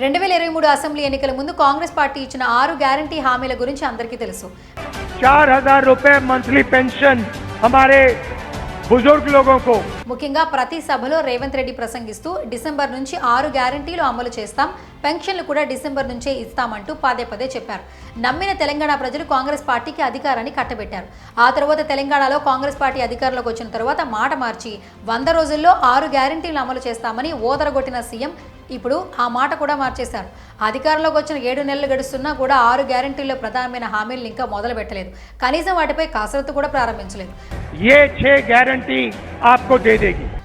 రెండు వేల ఇరవై మూడు అసెంబ్లీ ఎన్నికల ముందు కాంగ్రెస్ పార్టీ ఇచ్చిన ఆరు గ్యారంటీ హామీల గురించి అందరికీ తెలుసు. చార్ హజార్ రూపాయ మంత్లీ పెన్షన్ ముఖ్యంగా ప్రతి సభలో రేవంత్ రెడ్డి ప్రసంగిస్తూ డిసెంబర్ నుంచి ఆరు గ్యారంటీలు అమలు చేస్తాం పెన్షన్లు కూడా డిసెంబర్ నుంచే ఇస్తామంటూ పదే పదే చెప్పారు. నమ్మిన తెలంగాణ ప్రజలు కాంగ్రెస్ పార్టీకి అధికారాన్ని కట్టబెట్టారు. ఆ తర్వాత తెలంగాణలో కాంగ్రెస్ పార్టీ అధికారంలోకి వచ్చిన తర్వాత మాట మార్చి వంద రోజుల్లో ఆరు గ్యారంటీలు అమలు చేస్తామని ఓదరగొట్టిన సీఎం ఇప్పుడు ఆ మాట కూడా మార్చేశారు. అధికారంలోకి వచ్చిన ఏడు నెలలు గడుస్తున్నా కూడా ఆరు గ్యారంటీల్లో ప్రధానమైన హామీలను ఇంకా మొదలు పెట్టలేదు. కనీసం వాటిపై కసరత్తు కూడా ప్రారంభించలేదు. ఏ గ్యారంటీ ఆప్కో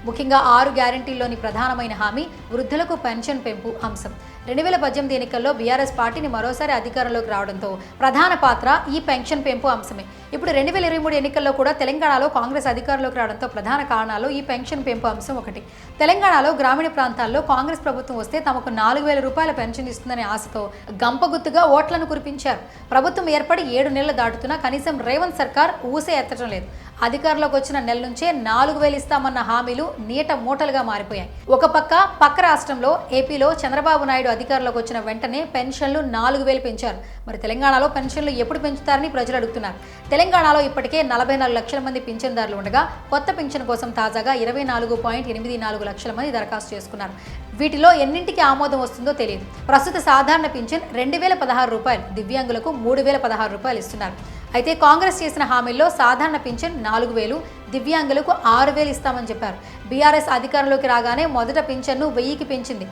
ముఖ్యంగా ఆరు గ్యారంటీల్లోని ప్రధానమైన హామీ వృద్ధులకు పెన్షన్ పెంపు అంశం. రెండు వేల పద్దెనిమిది ఎన్నికల్లో బీఆర్ఎస్ పార్టీని మరోసారి అధికారంలోకి రావడంతో ప్రధాన పాత్ర ఈ పెన్షన్ పెంపు అంశమే. ఇప్పుడు రెండు వేల ఇరవై మూడు ఎన్నికల్లో కూడా తెలంగాణలో కాంగ్రెస్ అధికారంలోకి రావడంతో ప్రధాన కారణాలు ఈ పెన్షన్ పెంపు అంశం ఒకటి. తెలంగాణలో గ్రామీణ ప్రాంతాల్లో కాంగ్రెస్ ప్రభుత్వం వస్తే తమకు నాలుగు వేల రూపాయల పెన్షన్ ఇస్తుందనే ఆశతో గంపగుత్తుగా ఓట్లను కురిపించారు. ప్రభుత్వం ఏర్పడి ఏడు నెలలు దాటుతున్నా కనీసం రేవంత్ సర్కార్ ఊసే ఎత్తడం లేదు. అధికారంలోకి వచ్చిన నెల నుంచే నాలుగు వేలు ఇస్తామన్న హామీలు నీట మూటలుగా మారిపోయాయి. ఒక పక్క పక్క రాష్ట్రంలో ఏపీలో చంద్రబాబు నాయుడు అధికారంలోకి వచ్చిన వెంటనే పెన్షన్లు నాలుగు వేలు పెంచారు. మరి తెలంగాణలో పెన్షన్లు ఎప్పుడు పెంచుతారని ప్రజలు అడుగుతున్నారు. తెలంగాణలో ఇప్పటికే నలభై నాలుగు లక్షల మంది పింఛన్దారులు ఉండగా కొత్త పింఛన్ కోసం తాజాగా ఇరవై నాలుగు పాయింట్ ఎనిమిది నాలుగు లక్షల మంది దరఖాస్తు చేసుకున్నారు. వీటిలో ఎన్నింటికి ఆమోదం వస్తుందో తెలియదు. ప్రస్తుత సాధారణ పింఛన్ రెండు వేల పదహారు రూపాయలు దివ్యాంగులకు మూడు వేల పదహారు రూపాయలు ఇస్తున్నారు. అయితే కాంగ్రెస్ చేసిన హామీల్లో సాధారణ పింఛన్ నాలుగు వేలు దివ్యాంగులకు ఆరు వేలు ఇస్తామని చెప్పారు. బీఆర్ఎస్ అధికారంలోకి రాగానే మొదట పింఛన్ను వెయ్యికి పెంచింది.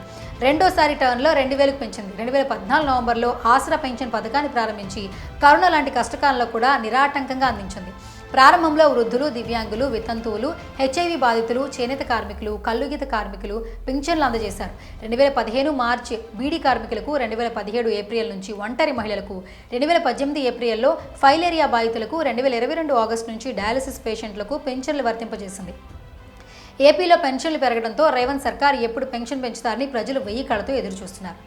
రెండోసారి టర్న్లో రెండు వేలకు పెంచింది. రెండు వేల పద్నాలుగు నవంబర్లో ఆసరా పెన్షన్ పథకాన్ని ప్రారంభించి కరోనా లాంటి కష్టకాలంలో కూడా నిరాటంకంగా అందించింది. ప్రారంభంలో వృద్ధులు దివ్యాంగులు వితంతువులు హెచ్ఐవి బాధితులు చేనేత కార్మికులు కల్లుగీత కార్మికులు పింఛన్లు అందజేశారు. రెండు వేల పదిహేను మార్చి బీడీ కార్మికులకు రెండు వేల పదిహేడు ఏప్రిల్ నుంచి ఒంటరి మహిళలకు రెండు వేల పద్దెనిమిది ఏప్రిల్లో ఫైలేరియా బాధితులకు రెండు వేల ఇరవై రెండు ఆగస్టు నుంచి డయాలసిస్ పేషెంట్లకు పెన్షన్లు వర్తింపజేసింది. ఏపీలో పెన్షన్లు పెరగడంతో రేవంత్ సర్కార్ ఎప్పుడు పెన్షన్ పెంచుతారని ప్రజలు వెయ్యి కళతో ఎదురు చూస్తున్నారు